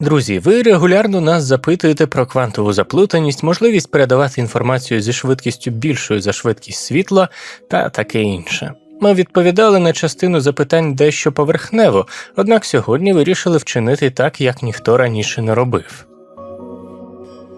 Друзі, ви регулярно нас запитуєте про квантову заплутаність, можливість передавати інформацію зі швидкістю більшою за швидкість світла та таке інше. Ми відповідали на частину запитань дещо поверхнево, однак сьогодні вирішили вчинити так, як ніхто раніше не робив.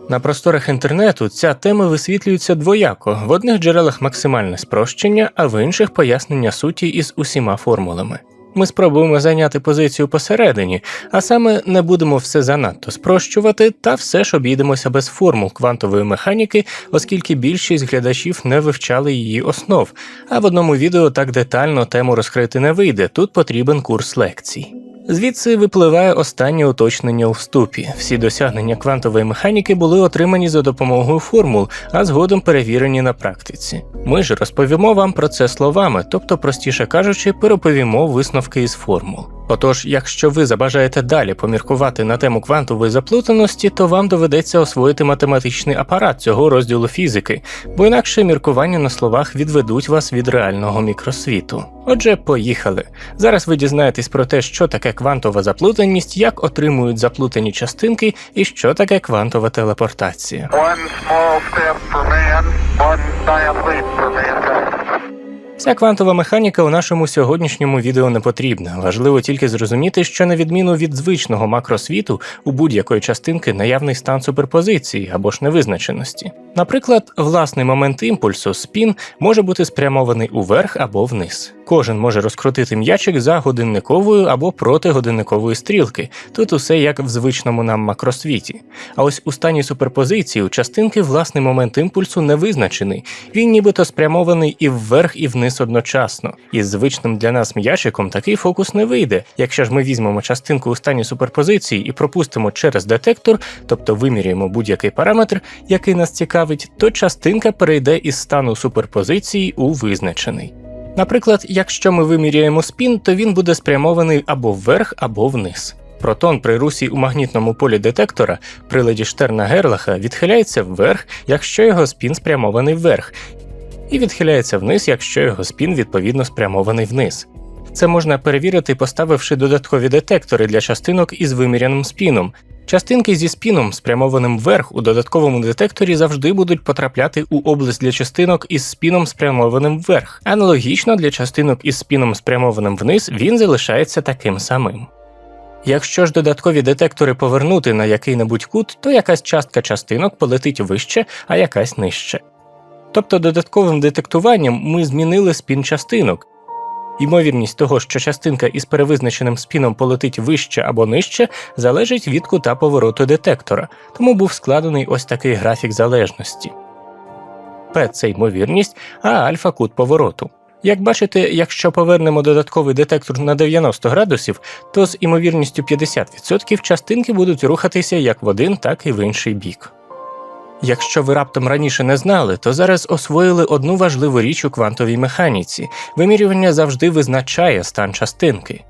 На просторах інтернету ця тема висвітлюється двояко: в одних джерелах максимальне спрощення, а в інших пояснення суті із усіма формулами. Ми спробуємо зайняти позицію посередині, а саме не будемо все занадто спрощувати, та все ж обійдемося без формул квантової механіки, оскільки більшість глядачів не вивчали її основ. А в одному відео так детально тему розкрити не вийде. Тут потрібен курс лекцій. Звідси випливає останнє уточнення у вступі. Всі досягнення квантової механіки були отримані за допомогою формул, а згодом перевірені на практиці. Ми ж розповімо вам про це словами, тобто, простіше кажучи, переповімо висновки із формул. Отож, якщо ви забажаєте далі поміркувати на тему квантової заплутаності, то вам доведеться освоїти математичний апарат цього розділу фізики, бо інакше міркування на словах відведуть вас від реального мікросвіту. Отже, поїхали. Зараз ви дізнаєтесь про те, що таке квантова заплутаність, як отримують заплутані частинки і що таке квантова телепортація. One small step for man, one Вся квантова механіка у нашому сьогоднішньому відео не потрібна. Важливо тільки зрозуміти, що на відміну від звичного макросвіту, у будь-якої частинки наявний стан суперпозиції або ж невизначеності. Наприклад, власний момент імпульсу спін може бути спрямований уверх або вниз. Кожен може розкрутити м'ячик за годинниковою або проти годинникової стрілки. Тут усе як в звичному нам макросвіті. А ось у стані суперпозиції у частинки власний момент імпульсу не визначений. Він нібито спрямований і вверх, і вниз одночасно. Із звичним для нас м'ячиком такий фокус не вийде. Якщо ж ми візьмемо частинку у стані суперпозиції і пропустимо через детектор, тобто виміряємо будь-який параметр, який нас цікавить, то частинка перейде із стану суперпозиції у визначений. Наприклад, якщо ми виміряємо спін, то він буде спрямований або вверх, або вниз. Протон при русі у магнітному полі детектора приладі Штерна Герлаха відхиляється вверх, якщо його спін спрямований вверх, і відхиляється вниз, якщо його спін відповідно спрямований вниз. Це можна перевірити, поставивши додаткові детектори для частинок із виміряним спіном. Частинки зі спіном, спрямованим вверх у додатковому детекторі, завжди будуть потрапляти у область для частинок із спіном спрямованим вверх. Аналогічно для частинок із спіном спрямованим вниз він залишається таким самим. Якщо ж додаткові детектори повернути на який-небудь кут, то якась частка частинок полетить вище, а якась нижче. Тобто додатковим детектуванням ми змінили спін частинок. Ймовірність того, що частинка із перевизначеним спіном полетить вище або нижче, залежить від кута повороту детектора, тому був складений ось такий графік залежності. P – це ймовірність, а альфа кут повороту. Як бачите, якщо повернемо додатковий детектор на 90 градусів, то з імовірністю 50% частинки будуть рухатися як в один, так і в інший бік. Якщо ви раптом раніше не знали, то зараз освоїли одну важливу річ у квантовій механіці вимірювання завжди визначає стан частинки.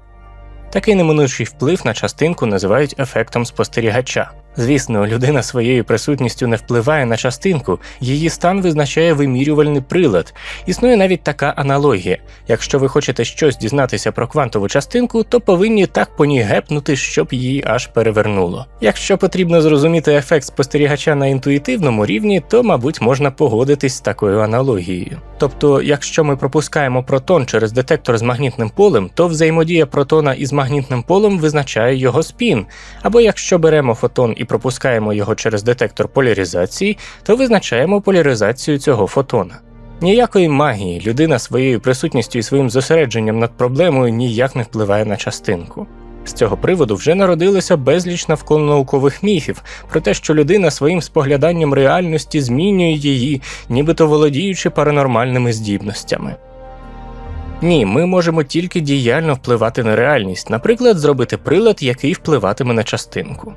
Такий неминучий вплив на частинку називають ефектом спостерігача. Звісно, людина своєю присутністю не впливає на частинку, її стан визначає вимірювальний прилад. Існує навіть така аналогія: якщо ви хочете щось дізнатися про квантову частинку, то повинні так по ній гепнути, щоб її аж перевернуло. Якщо потрібно зрозуміти ефект спостерігача на інтуїтивному рівні, то, мабуть, можна погодитись з такою аналогією. Тобто, якщо ми пропускаємо протон через детектор з магнітним полем, то взаємодія протона із магнітним полем визначає його спін. Або якщо беремо фотон і пропускаємо його через детектор поляризації, то визначаємо поляризацію цього фотона. Ніякої магії людина своєю присутністю і своїм зосередженням над проблемою ніяк не впливає на частинку. З цього приводу вже народилося безліч навколо наукових міфів про те, що людина своїм спогляданням реальності змінює її, нібито володіючи паранормальними здібностями. Ні, ми можемо тільки діяльно впливати на реальність, наприклад, зробити прилад, який впливатиме на частинку.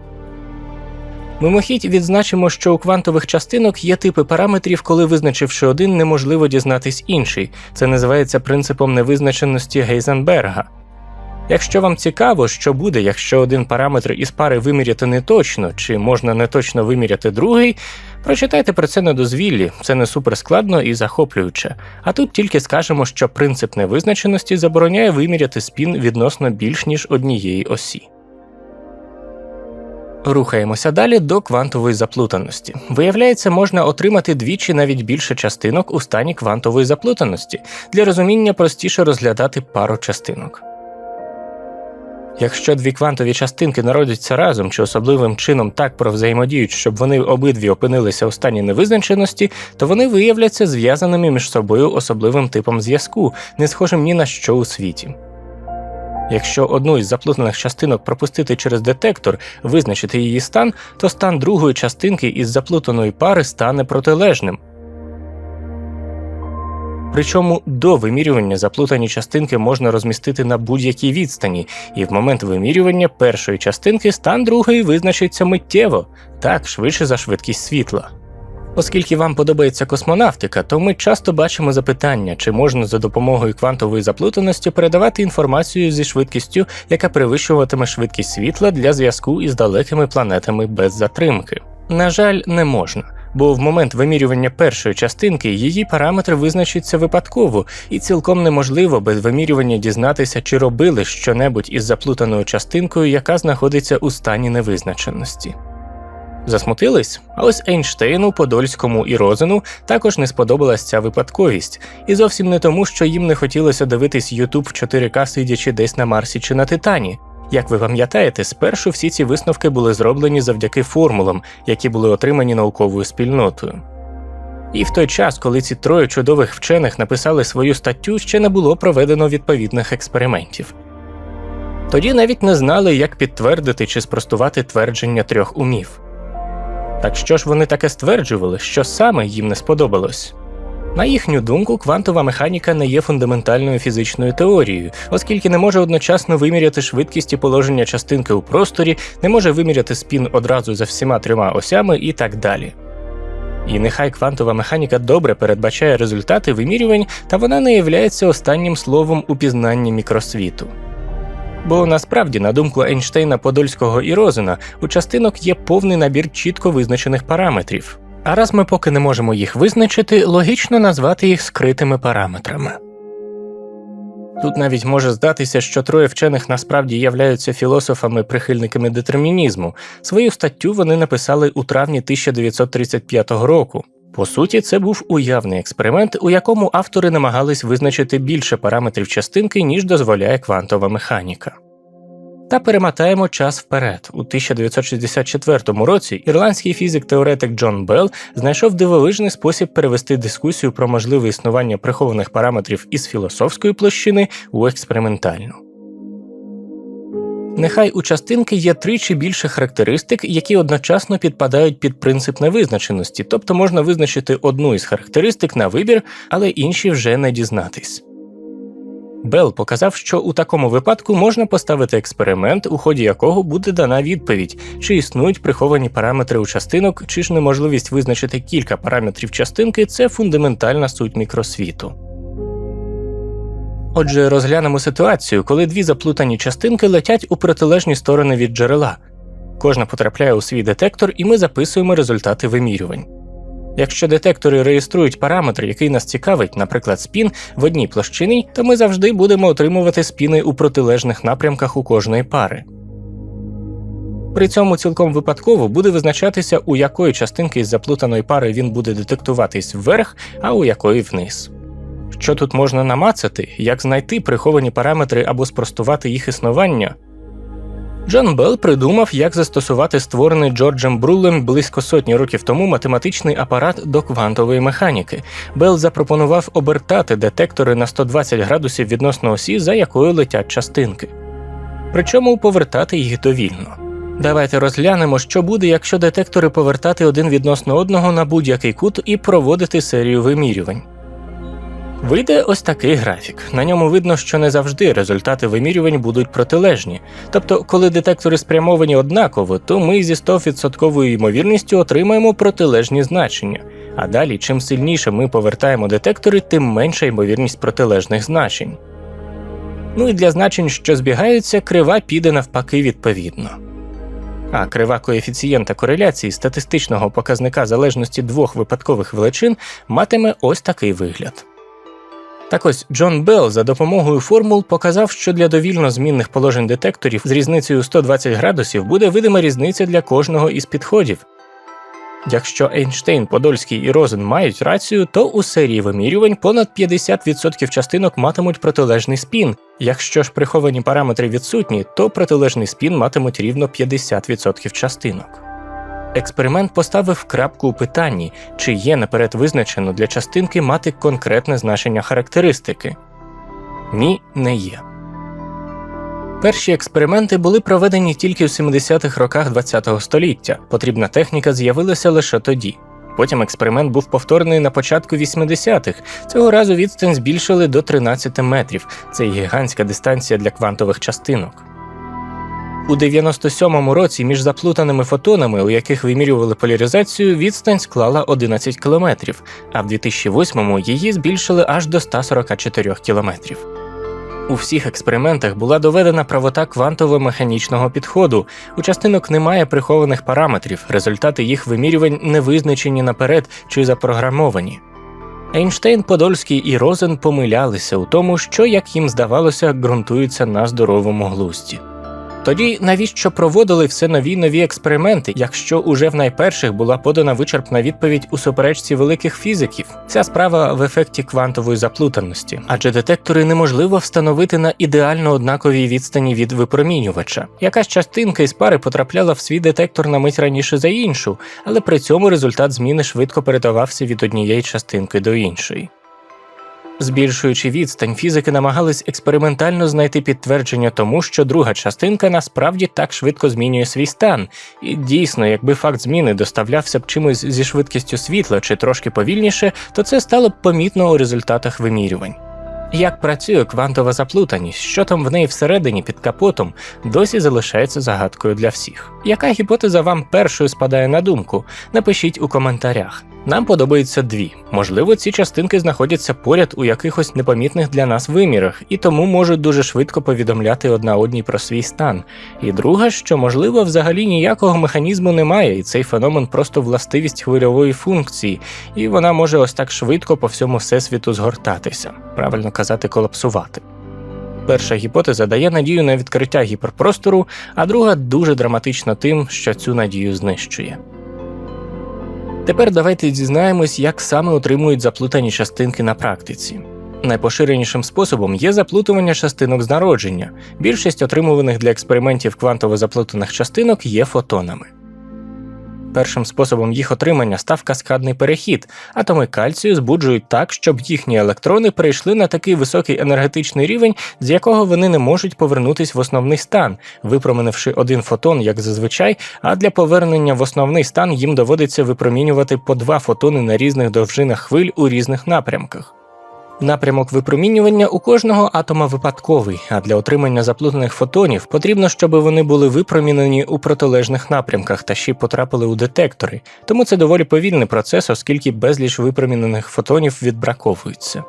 Мимохідь відзначимо, що у квантових частинок є типи параметрів, коли визначивши один, неможливо дізнатись інший. Це називається принципом невизначеності Гейзенберга. Якщо вам цікаво, що буде, якщо один параметр із пари виміряти неточно, чи можна неточно виміряти другий, прочитайте про це на дозвіллі, це не суперскладно і захоплююче. А тут тільки скажемо, що принцип невизначеності забороняє виміряти спін відносно більш ніж однієї осі. Рухаємося далі до квантової заплутаності. Виявляється, можна отримати двічі навіть більше частинок у стані квантової заплутаності. Для розуміння простіше розглядати пару частинок. Якщо дві квантові частинки народяться разом чи особливим чином так провзаємодіють, щоб вони обидві опинилися у стані невизначеності, то вони виявляться зв'язаними між собою особливим типом зв'язку, не схожим ні на що у світі. Якщо одну із заплутаних частинок пропустити через детектор, визначити її стан, то стан другої частинки із заплутаної пари стане протилежним. Причому до вимірювання заплутані частинки можна розмістити на будь-якій відстані, і в момент вимірювання першої частинки стан другої визначиться миттєво, так швидше за швидкість світла. Оскільки вам подобається космонавтика, то ми часто бачимо запитання, чи можна за допомогою квантової заплутаності передавати інформацію зі швидкістю, яка перевищуватиме швидкість світла для зв'язку із далекими планетами без затримки. На жаль, не можна. Бо в момент вимірювання першої частинки її параметри визначаться випадково, і цілком неможливо без вимірювання дізнатися, чи робили щонебудь із заплутаною частинкою, яка знаходиться у стані невизначеності. Засмутились? А ось Ейнштейну, Подольському і Розену також не сподобалась ця випадковість, і зовсім не тому, що їм не хотілося дивитись YouTube в 4К сидячи десь на Марсі чи на Титані. Як ви пам'ятаєте, спершу всі ці висновки були зроблені завдяки формулам, які були отримані науковою спільнотою. І в той час, коли ці троє чудових вчених написали свою статтю, ще не було проведено відповідних експериментів. Тоді навіть не знали, як підтвердити чи спростувати твердження трьох умів. Так що ж вони таке стверджували, що саме їм не сподобалось? На їхню думку, квантова механіка не є фундаментальною фізичною теорією, оскільки не може одночасно виміряти швидкість і положення частинки у просторі, не може виміряти спін одразу за всіма трьома осями і так далі. І нехай квантова механіка добре передбачає результати вимірювань, та вона не являється останнім словом у пізнанні мікросвіту. Бо насправді, на думку Ейнштейна, Подольського і Розена, у частинок є повний набір чітко визначених параметрів. А раз ми поки не можемо їх визначити, логічно назвати їх скритими параметрами. Тут навіть може здатися, що троє вчених насправді являються філософами-прихильниками детермінізму. Свою статтю вони написали у травні 1935 року. По суті, це був уявний експеримент, у якому автори намагались визначити більше параметрів частинки, ніж дозволяє квантова механіка. Та перемотаємо час вперед. У 1964 році ірландський фізик-теоретик Джон Белл знайшов дивовижний спосіб перевести дискусію про можливе існування прихованих параметрів із філософської площини у експериментальну. Нехай у частинки є три чи більше характеристик, які одночасно підпадають під принцип невизначеності, тобто можна визначити одну із характеристик на вибір, але інші вже не дізнатись. Белл показав, що у такому випадку можна поставити експеримент, у ході якого буде дана відповідь, чи існують приховані параметри у частинок, чи ж неможливість визначити кілька параметрів частинки це фундаментальна суть мікросвіту. Отже, розглянемо ситуацію, коли дві заплутані частинки летять у протилежні сторони від джерела. Кожна потрапляє у свій детектор, і ми записуємо результати вимірювань. Якщо детектори реєструють параметр, який нас цікавить, наприклад, спін в одній площині, то ми завжди будемо отримувати спіни у протилежних напрямках у кожної пари. При цьому цілком випадково буде визначатися, у якої частинки із заплутаної пари він буде детектуватись вверх, а у якої вниз. Що тут можна намацати, як знайти приховані параметри або спростувати їх існування? Джон Белл придумав, як застосувати створений Джорджем Брулем близько сотні років тому математичний апарат до квантової механіки. Белл запропонував обертати детектори на 120 градусів відносно осі, за якою летять частинки. Причому повертати їх довільно. Давайте розглянемо, що буде, якщо детектори повертати один відносно одного на будь-який кут і проводити серію вимірювань. Вийде ось такий графік. На ньому видно, що не завжди результати вимірювань будуть протилежні. Тобто, коли детектори спрямовані однаково, то ми зі 100% ймовірністю отримаємо протилежні значення. А далі, чим сильніше ми повертаємо детектори, тим менша ймовірність протилежних значень. Ну і для значень, що збігаються, крива піде навпаки відповідно. А крива коефіцієнта кореляції статистичного показника залежності двох випадкових величин матиме ось такий вигляд. Так ось Джон Белл за допомогою формул показав, що для довільно змінних положень детекторів з різницею 120 градусів буде видима різниця для кожного із підходів. Якщо Ейнштейн, Подольський і Розен мають рацію, то у серії вимірювань понад 50% частинок матимуть протилежний спін. Якщо ж приховані параметри відсутні, то протилежний спін матимуть рівно 50% частинок. Експеримент поставив крапку у питанні, чи є наперед визначено для частинки мати конкретне значення характеристики. Ні, не є. Перші експерименти були проведені тільки в 70-х роках ХХ століття. Потрібна техніка з'явилася лише тоді. Потім експеримент був повторений на початку 80-х. Цього разу відстань збільшили до 13 метрів. Це гігантська дистанція для квантових частинок. У 97-му році між заплутаними фотонами, у яких вимірювали поляризацію, відстань склала 11 кілометрів, а в 2008-му її збільшили аж до 144 кілометрів. У всіх експериментах була доведена правота квантово-механічного підходу. У частинок немає прихованих параметрів, результати їх вимірювань не визначені наперед чи запрограмовані. Ейнштейн, Подольський і Розен помилялися у тому, що, як їм здавалося, ґрунтується на здоровому глузді. Тоді навіщо проводили все нові нові експерименти, якщо уже в найперших була подана вичерпна відповідь у суперечці великих фізиків? Ця справа в ефекті квантової заплутаності, адже детектори неможливо встановити на ідеально однаковій відстані від випромінювача. Якась частинка із пари потрапляла в свій детектор на мить раніше за іншу, але при цьому результат зміни швидко передавався від однієї частинки до іншої. Збільшуючи відстань, фізики намагались експериментально знайти підтвердження тому, що друга частинка насправді так швидко змінює свій стан. І дійсно, якби факт зміни доставлявся б чимось зі швидкістю світла чи трошки повільніше, то це стало б помітно у результатах вимірювань. Як працює квантова заплутаність, що там в неї всередині під капотом, досі залишається загадкою для всіх. Яка гіпотеза вам першою спадає на думку? Напишіть у коментарях. Нам подобаються дві. Можливо, ці частинки знаходяться поряд у якихось непомітних для нас вимірах, і тому можуть дуже швидко повідомляти одна одній про свій стан. І друга, що можливо взагалі ніякого механізму немає, і цей феномен просто властивість хвильової функції, і вона може ось так швидко по всьому всесвіту згортатися, правильно казати, колапсувати. Перша гіпотеза дає надію на відкриття гіперпростору, а друга дуже драматична тим, що цю надію знищує. Тепер давайте дізнаємось, як саме отримують заплутані частинки на практиці. Найпоширенішим способом є заплутування частинок з народження. Більшість отримуваних для експериментів квантово заплутаних частинок є фотонами. Першим способом їх отримання став каскадний перехід. Атоми кальцію збуджують так, щоб їхні електрони перейшли на такий високий енергетичний рівень, з якого вони не можуть повернутись в основний стан, випромінивши один фотон, як зазвичай, а для повернення в основний стан їм доводиться випромінювати по два фотони на різних довжинах хвиль у різних напрямках. Напрямок випромінювання у кожного атома випадковий, а для отримання заплутаних фотонів потрібно, щоб вони були випромінені у протилежних напрямках та ще потрапили у детектори. Тому це доволі повільний процес, оскільки безліч випромінених фотонів відбраковуються.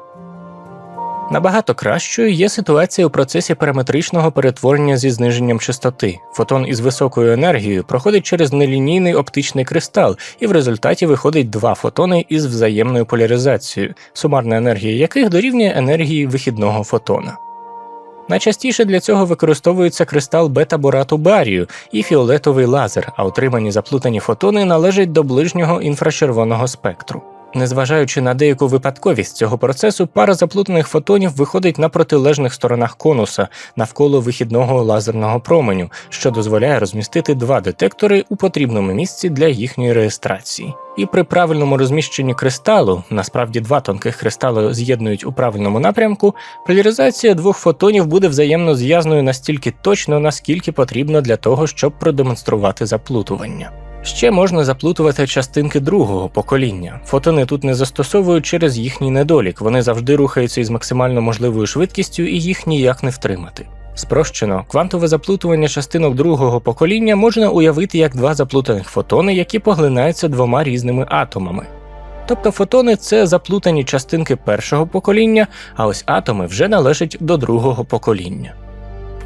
Набагато кращою є ситуація у процесі параметричного перетворення зі зниженням частоти. Фотон із високою енергією проходить через нелінійний оптичний кристал, і в результаті виходить два фотони із взаємною поляризацією, сумарна енергія яких дорівнює енергії вихідного фотона. Найчастіше для цього використовується кристал бета-борату барію і фіолетовий лазер, а отримані заплутані фотони належать до ближнього інфрачервоного спектру. Незважаючи на деяку випадковість цього процесу, пара заплутаних фотонів виходить на протилежних сторонах конуса навколо вихідного лазерного променю, що дозволяє розмістити два детектори у потрібному місці для їхньої реєстрації. І при правильному розміщенні кристалу, насправді два тонких кристали з'єднують у правильному напрямку, поляризація двох фотонів буде взаємно зв'язною настільки точно, наскільки потрібно для того, щоб продемонструвати заплутування. Ще можна заплутувати частинки другого покоління. Фотони тут не застосовують через їхній недолік, вони завжди рухаються із максимально можливою швидкістю і їх ніяк не втримати. Спрощено, квантове заплутування частинок другого покоління можна уявити як два заплутаних фотони, які поглинаються двома різними атомами. Тобто фотони це заплутані частинки першого покоління, а ось атоми вже належать до другого покоління.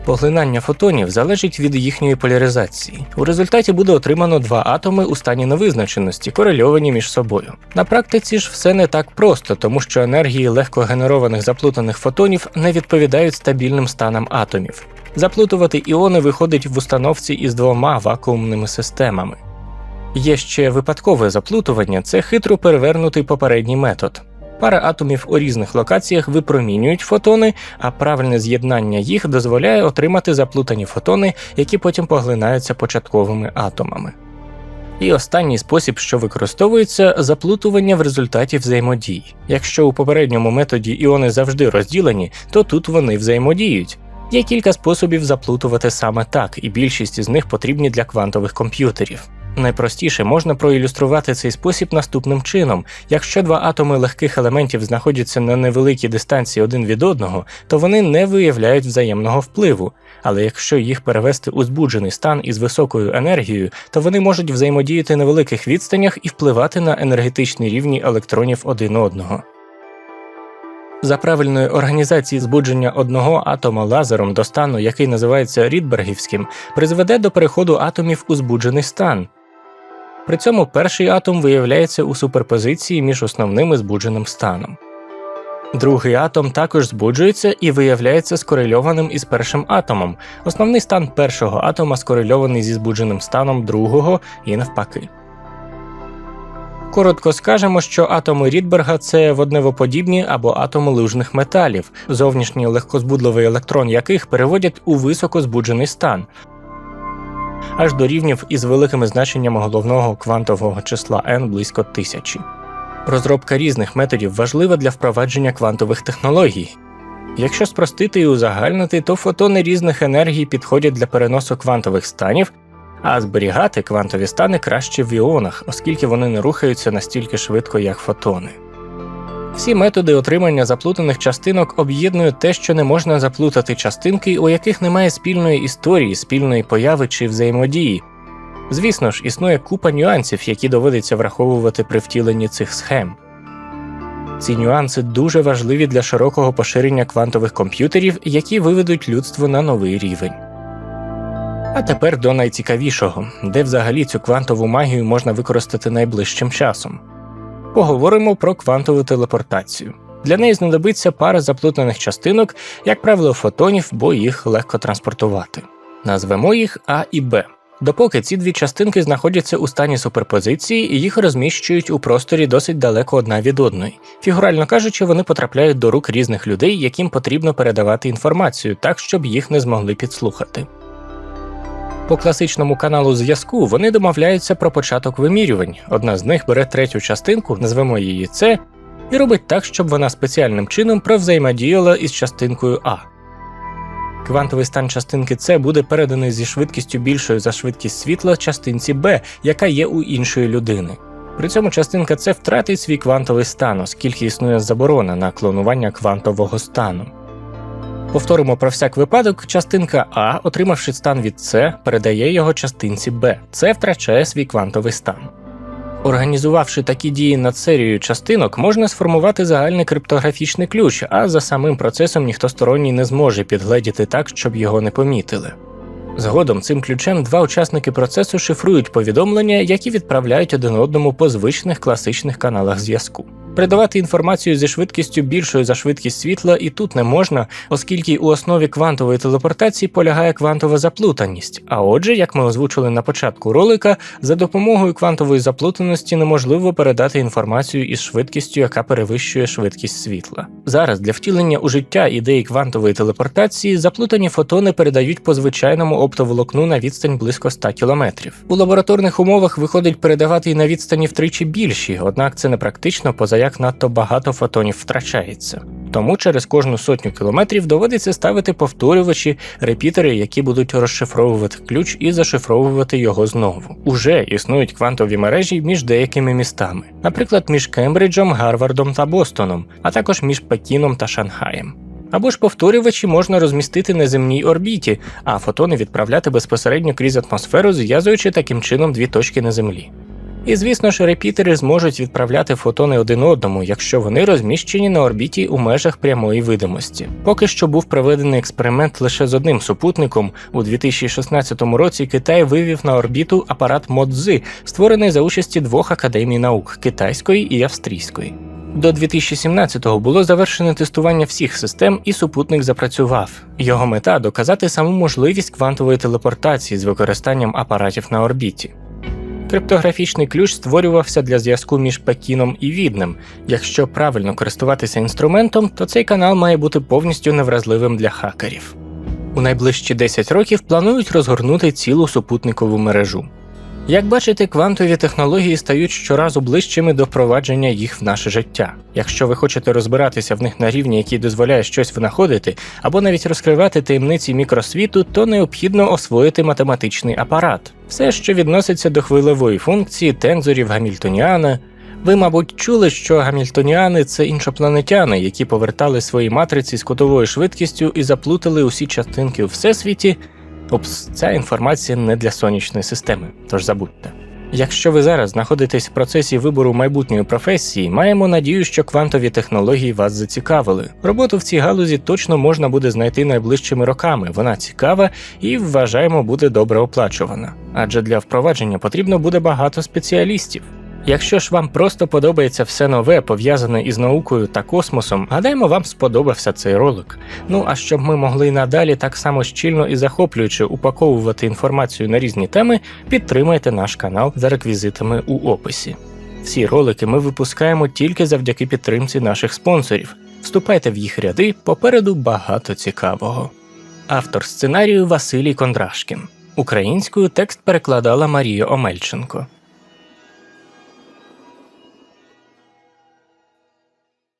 Поглинання фотонів залежить від їхньої поляризації. У результаті буде отримано два атоми у стані невизначеності, корельовані між собою. На практиці ж все не так просто, тому що енергії легкогенерованих заплутаних фотонів не відповідають стабільним станам атомів. Заплутувати іони виходить в установці із двома вакуумними системами. Є ще випадкове заплутування це хитро перевернутий попередній метод. Пара атомів у різних локаціях випромінюють фотони, а правильне з'єднання їх дозволяє отримати заплутані фотони, які потім поглинаються початковими атомами. І останній спосіб, що використовується, заплутування в результаті взаємодій. Якщо у попередньому методі іони завжди розділені, то тут вони взаємодіють. Є кілька способів заплутувати саме так, і більшість із них потрібні для квантових комп'ютерів. Найпростіше можна проілюструвати цей спосіб наступним чином: якщо два атоми легких елементів знаходяться на невеликій дистанції один від одного, то вони не виявляють взаємного впливу. Але якщо їх перевести у збуджений стан із високою енергією, то вони можуть взаємодіяти на великих відстанях і впливати на енергетичні рівні електронів один одного. За правильної організації збудження одного атома лазером до стану, який називається Рідбергівським, призведе до переходу атомів у збуджений стан. При цьому перший атом виявляється у суперпозиції між основним і збудженим станом. Другий атом також збуджується і виявляється скорельованим із першим атомом. Основний стан першого атома скорельований зі збудженим станом другого і навпаки. Коротко скажемо, що атоми Рідберга це водневоподібні або атоми лужних металів, зовнішній легкозбудливий електрон яких переводять у високозбуджений стан, аж до рівнів із великими значеннями головного квантового числа n близько тисячі. Розробка різних методів важлива для впровадження квантових технологій. Якщо спростити і узагальнити, то фотони різних енергій підходять для переносу квантових станів, а зберігати квантові стани краще в іонах, оскільки вони не рухаються настільки швидко, як фотони. Всі методи отримання заплутаних частинок об'єднують те, що не можна заплутати частинки, у яких немає спільної історії, спільної появи чи взаємодії. Звісно ж, існує купа нюансів, які доводиться враховувати при втіленні цих схем. Ці нюанси дуже важливі для широкого поширення квантових комп'ютерів, які виведуть людство на новий рівень. А тепер до найцікавішого, де взагалі цю квантову магію можна використати найближчим часом. Поговоримо про квантову телепортацію. Для неї знадобиться пара заплутаних частинок, як правило, фотонів, бо їх легко транспортувати. Назвемо їх А і Б. Допоки ці дві частинки знаходяться у стані суперпозиції і їх розміщують у просторі досить далеко одна від одної. Фігурально кажучи, вони потрапляють до рук різних людей, яким потрібно передавати інформацію так, щоб їх не змогли підслухати. По класичному каналу зв'язку вони домовляються про початок вимірювань. Одна з них бере третю частинку, назвемо її С, і робить так, щоб вона спеціальним чином провзаємодіяла із частинкою А. Квантовий стан частинки С буде переданий зі швидкістю більшою за швидкість світла частинці Б, яка є у іншої людини. При цьому частинка С втратить свій квантовий стан, оскільки існує заборона на клонування квантового стану. Повторимо про всяк випадок, частинка А, отримавши стан від С, передає його частинці Б. С втрачає свій квантовий стан. Організувавши такі дії над серією частинок, можна сформувати загальний криптографічний ключ, а за самим процесом ніхто сторонній не зможе підгледіти так, щоб його не помітили. Згодом цим ключем два учасники процесу шифрують повідомлення, які відправляють один одному по звичних класичних каналах зв'язку. Передавати інформацію зі швидкістю більшою за швидкість світла і тут не можна, оскільки у основі квантової телепортації полягає квантова заплутаність. А отже, як ми озвучили на початку ролика, за допомогою квантової заплутаності неможливо передати інформацію із швидкістю, яка перевищує швидкість світла. Зараз для втілення у життя ідеї квантової телепортації заплутані фотони передають по звичайному оптоволокну на відстань близько 100 км. У лабораторних умовах виходить передавати і на відстані втричі більші, однак це не практично, позаяк надто багато фотонів втрачається. Тому через кожну сотню кілометрів доводиться ставити повторювачі, репітери, які будуть розшифровувати ключ і зашифровувати його знову. Уже існують квантові мережі між деякими містами, наприклад, між Кембриджем, Гарвардом та Бостоном, а також між Пекіном та Шанхаєм. Або ж повторювачі можна розмістити на земній орбіті, а фотони відправляти безпосередньо крізь атмосферу, зв'язуючи таким чином дві точки на землі. І звісно ж, репітери зможуть відправляти фотони один одному, якщо вони розміщені на орбіті у межах прямої видимості. Поки що був проведений експеримент лише з одним супутником. У 2016 році Китай вивів на орбіту апарат Модзи, створений за участі двох академій наук китайської і австрійської. До 2017-го було завершене тестування всіх систем, і супутник запрацював. Його мета доказати саму можливість квантової телепортації з використанням апаратів на орбіті. Криптографічний ключ створювався для зв'язку між Пекіном і Віднем. Якщо правильно користуватися інструментом, то цей канал має бути повністю невразливим для хакерів. У найближчі 10 років планують розгорнути цілу супутникову мережу. Як бачите, квантові технології стають щоразу ближчими до впровадження їх в наше життя. Якщо ви хочете розбиратися в них на рівні, який дозволяє щось винаходити, або навіть розкривати таємниці мікросвіту, то необхідно освоїти математичний апарат. Все, що відноситься до хвилевої функції, тензорів Гамільтоніана. Ви, мабуть, чули, що гамільтоніани це іншопланетяни, які повертали свої матриці з кутовою швидкістю і заплутали усі частинки у всесвіті. Упс, ця інформація не для сонячної системи, тож забудьте. Якщо ви зараз знаходитесь в процесі вибору майбутньої професії, маємо надію, що квантові технології вас зацікавили. Роботу в цій галузі точно можна буде знайти найближчими роками. Вона цікава і вважаємо буде добре оплачувана. Адже для впровадження потрібно буде багато спеціалістів. Якщо ж вам просто подобається все нове, пов'язане із наукою та космосом, гадаємо, вам сподобався цей ролик. Ну а щоб ми могли надалі так само щільно і захоплююче упаковувати інформацію на різні теми, підтримайте наш канал за реквізитами у описі. Всі ролики ми випускаємо тільки завдяки підтримці наших спонсорів. Вступайте в їх ряди, попереду багато цікавого. Автор сценарію Василій Кондрашкін. Українською текст перекладала Марія Омельченко.